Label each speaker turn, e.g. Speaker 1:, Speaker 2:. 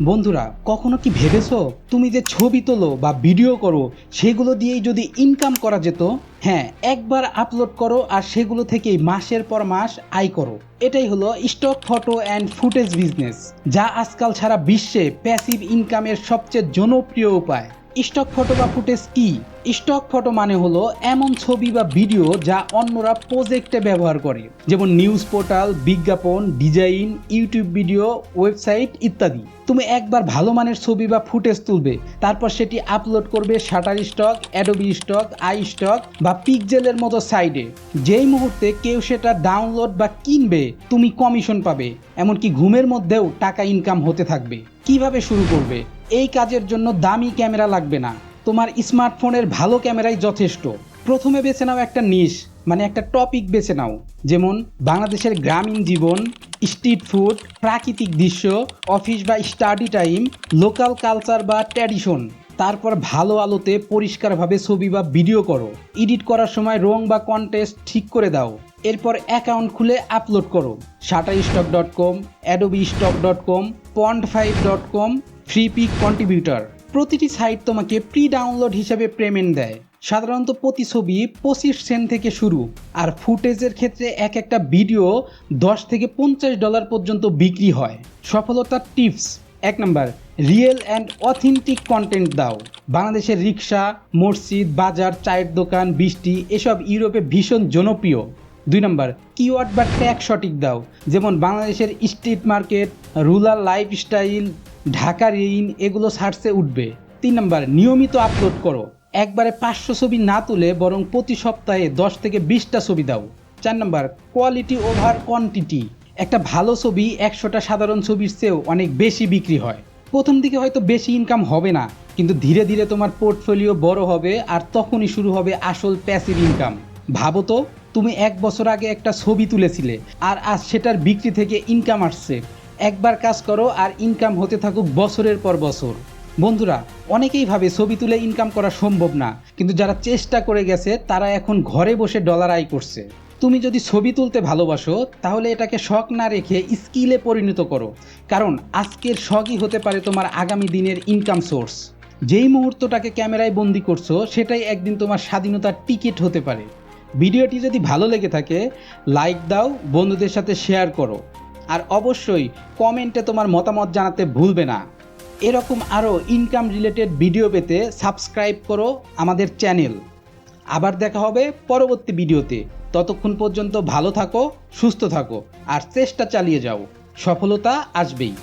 Speaker 1: বন্ধুরা, কখনো কি ভেবেছো? তুমি যে ছবি তোলো বা ভিডিও করো, সেগুলো দিয়েই যদি ইনকাম করা যেত হ্যাঁ একবার আপলোড করো আর সেগুলো থেকেই মাসের পর মাস আয় করো। এটাই হলো stock photo and footage business যা আজকাল সারা বিশ্বে প্যাসিভ ইনকামের সবচেয়ে জনপ্রিয় উপায়। স্টক ফটো বা ফুটেজ কি? স্টক ফটো মানে হলো এমন ছবি বা ভিডিও যা অন্যরা প্রজেক্টে ব্যবহার করে। যেমন নিউজ পোর্টাল বিজ্ঞাপন ডিজাইন ইউটিউব ভিডিও ওয়েবসাইট ইত্যাদি। তুমি একবার ভালো মানের ছবি বা ফুটেজ তুলবে, তারপর সেটি আপলোড করবে Shutterstock Adobe Stock iStock বা পিকজেলের মতো সাইডে যেই মুহূর্তে কেউ সেটা ডাউনলোড বা কিনবে, তুমি কমিশন পাবে। এমনকি ঘুমের মধ্যেও টাকা ইনকাম হতে থাকবে। কীভাবে শুরু করবে? এই কাজের জন্য দামি ক্যামেরা লাগবে না। তোমার স্মার্টফোনের ভালো ক্যামেরাই যথেষ্ট। প্রথমে বেছে নাও একটা নিশ মানে একটা টপিক বেছে নাও। যেমন, বাংলাদেশের গ্রামীণ জীবন স্ট্রিট ফুড প্রাকৃতিক দৃশ্য অফিস বা স্টাডি টাইম লোকাল কালচার বা ট্র্যাডিশন তারপর ভালো আলোতে পরিষ্কারভাবে ছবি বা ভিডিও করো। এডিট করার সময় রং বা কন্টেস্ট ঠিক করে দাও। এরপর অ্যাকাউন্ট খুলে আপলোড করো। Shutter stock dot com adobe stock dot com pond five dot com free pik contributor প্রতিটি সাইট তোমাকে প্রি ডাউনলোড হিসাবে পেমেন্ট দেয়। সাধারণত প্রতি ছবি পঁচিশ সেন্ট থেকে শুরু। আর ফুটেজের ক্ষেত্রে এক একটা ভিডিও দশ থেকে পঞ্চাশ ডলার পর্যন্ত বিক্রি হয়। সফলতার টিপস এক নম্বর রিয়েল অ্যান্ড অথেন্টিক কন্টেন্ট দাও। বাংলাদেশের রিক্সা, মসজিদ, বাজার, চায়ের দোকান, বৃষ্টি, এসব ইউরোপে ভীষণ জনপ্রিয়। দুই নম্বর কিওয়ার্ড বা ট্যাগ সঠিক দাও। যেমন বাংলাদেশের street market rural lifestyle Dhaka ঋণ, এগুলো সার্চে উঠবে। তিন নম্বর, নিয়মিত আপলোড করো। একবারে পাঁচশো ছবি না তুলে বরং প্রতি সপ্তাহে দশ থেকে বিশটা ছবি দাও। চার নম্বর কোয়ালিটি ওভার কোয়ান্টিটি একটা ভালো ছবি একশোটা সাধারণ ছবির চেয়েও অনেক বেশি বিক্রি হয়। প্রথম দিকে হয়তো বেশি ইনকাম হবে না, কিন্তু ধীরে ধীরে তোমার পোর্টফোলিও বড় হবে আর তখনই শুরু হবে আসল প্যাসিভ ইনকাম ভাবো তো। তুমি এক বছর আগে একটা ছবি তুলেছিলে, আর আজ সেটার বিক্রি থেকে ইনকাম আসছে। একবার কাজ করো আর ইনকাম হতে থাকুক বছরের পর বছর। বন্ধুরা, অনেকেই ভাবে ছবি তুলে ইনকাম করা সম্ভব না, কিন্তু যারা চেষ্টা করে গেছে, তারা এখন ঘরে বসে ডলার আয় করছে। তুমি যদি ছবি তুলতে ভালোবাসো, তাহলে এটাকে শখ না রেখে স্কিলে পরিণত করো, কারণ আজকের শখই হতে পারে তোমার আগামী দিনের ইনকাম সোর্স যেই মুহূর্তটাকে ক্যামেরায় বন্দি করছ, সেটাই একদিন তোমার স্বাধীনতার টিকিট হতে পারে। ভিডিওটি যদি ভালো লেগে থাকে লাইক দাও, বন্ধুদের সাথে শেয়ার করো। আর অবশ্যই কমেন্টে তোমার মতামত জানাতে ভুলবে না। এরকম আরও ইনকাম রিলেটেড ভিডিও পেতে সাবস্ক্রাইব করো আমাদের চ্যানেল আবার দেখা হবে পরবর্তী ভিডিওতে। ততক্ষণ পর্যন্ত ভালো থাকো, সুস্থ থাকো, আর চেষ্টা চালিয়ে যাও। সফলতা আসবেই।